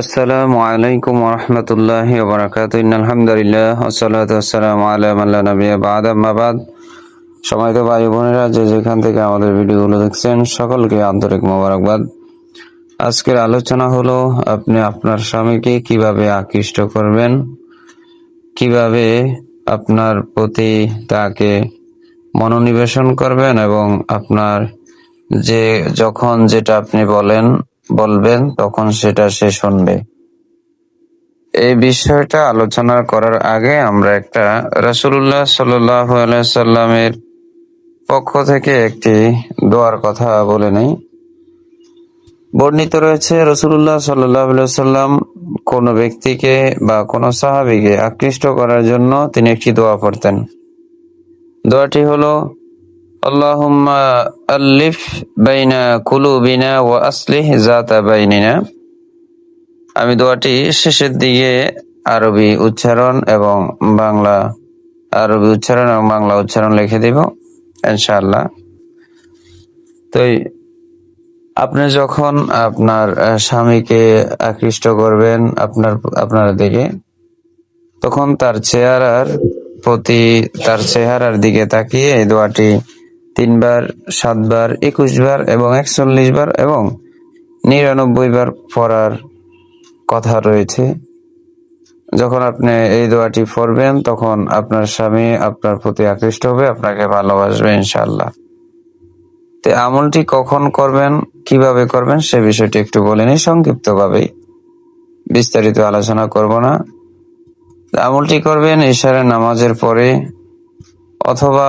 আসসালামু আলাইকুম রহমতুল্লাহ বরাকাত আলহামদুলিল্লাহ আসসালাত আসসালাম আলাম আল্লাহ নবী বাদ। সময় তো ভাই বোনেরা, যে যেখান থেকে আমাদের ভিডিওগুলো দেখছেন, সকলকে আন্তরিক মোবারকবাদ। আজকের আলোচনা হলো, আপনি আপনার স্বামীকে কীভাবে আকৃষ্ট করবেন, কীভাবে আপনার প্রতি তাকে মনোনিবেশন করবেন এবং আপনার যে, যখন যেটা আপনি বলেন বলবেন, তখন সেটা সে শুনবে। এই বিষয়টা আলোচনা করার আগে আমরা একটা আলাইহি সাল্লামের পক্ষ থেকে একটি দোয়ার কথা বলে নেই। বর্ণিত রয়েছে রসুল্লাহ সাল্লাহ সাল্লাম কোন ব্যক্তিকে বা কোন সাহাবিকে আকৃষ্ট করার জন্য তিনি একটি দোয়া পড়তেন। দোয়াটি হলো আল্লিফ বাইনা কুলুবিনা ও আসলিহ জাতা বাইনিনা। আমি দোয়াটি শেষের দিকে আরবি উচ্চারণ এবং বাংলা, আরবি উচ্চারণ এবং বাংলা উচ্চারণ লিখে দিব, ইনশাআল্লাহ। তো আপনি যখন আপনার স্বামীকে আকৃষ্ট করবেন আপনার আপনার দিকে, তখন তার চেহারার প্রতি, তার চেহারার দিকে তাকিয়ে এই দোয়াটি তিনবার, সাতবার একুশ বার এবং একচল্লিশ বার এবং নিরানব্বই বার পড়ার কথা রয়েছে। যখন আপনি এই দোয়াটি পড়বেন, তখন আপনার স্বামী আপনার প্রতি আকৃষ্ট হবে, আপনাকে ভালোবাসবে ইনশাল্লাহ তো আমলটি কখন করবেন, কীভাবে করবেন, সে বিষয়টি একটু বলে নিই সংক্ষিপ্তভাবেই। বিস্তারিত আলোচনা করব না। আমলটি করবেন ইশারের নামাজের পরে অথবা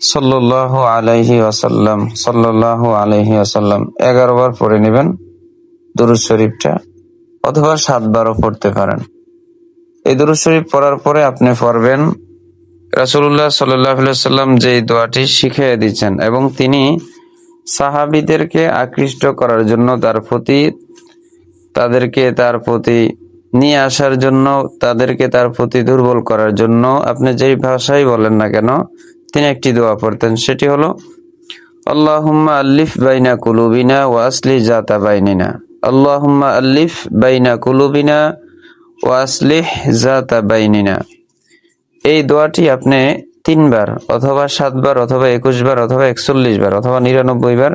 সাল্লাল্লাহু আলাইহি ওয়াসাল্লাম, সাল্লাল্লাহু আলাইহি ওয়াসাল্লাম 11 বার পড়ে নেবেন দুরূদ শরীফটা, অথবা সাতবারও পড়তে পারেন। এই দুরূদ শরীফ পড়ার পরে আপনি পড়বেন আলাইহি সাল্লাম যে দোয়াটি শিখিয়ে দিচ্ছেন এবং তিনি সাহাবিদেরকে আকৃষ্ট করার জন্য তার প্রতি, তাদেরকে তার প্রতি নিয়ে আসার জন্য, তাদেরকে তার প্রতি দুর্বল করার জন্য, আপনি যেই ভাষাই বলেন না কেন তিনি একটি দোয়া পড়তেন, সেটি হলো, আল্লাহুম্মা আল্লিফ বাইনা কুলুবিনা ওয়া আসলি জাতা বাইনিনা। আল্লাহুম্মা আল্লিফ বাইনা কুলুবিনা ওয়া আসলিহ জাতা বাইনিনা। এই দোয়াটি আপনি তিনবার অথবা সাতবার অথবা একুশ বার অথবা একচল্লিশ বার অথবা নিরানব্বই বার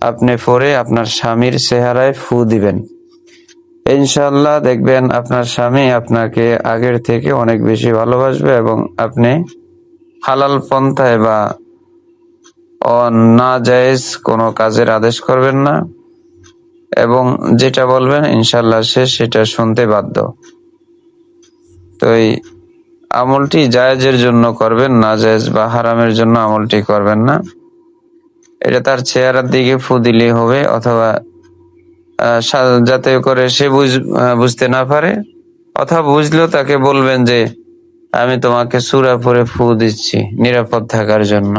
আপনি পরে আপনার স্বামীর চেহারায় ফু দিবেন। ইনশাল্লাহ দেখবেন আপনার স্বামী আপনাকে আগের থেকে অনেক বেশি ভালোবাসবে এবং আপনি হালাল পন্থায় বা না জায়েজ কোনো কাজের আদেশ করবেন না। এবং যেটা বলবেন ইনশাল্লাহ সে সেটা শুনতে বাধ্য। তো এই আমলটি জায়েজের জন্য করবেন না জায়েজ বা হারামের জন্য আমলটি করবেন না। এটা তার চেহারার দিকে ফু দিলে হবে, অথবা যাতে করে সে বুঝ বুঝতে না পারে, অথবা বুঝলেও তাকে বলবেন যে আমি তোমাকে সুরা পরে ফু দিচ্ছি নিরাপদ থাকার জন্য।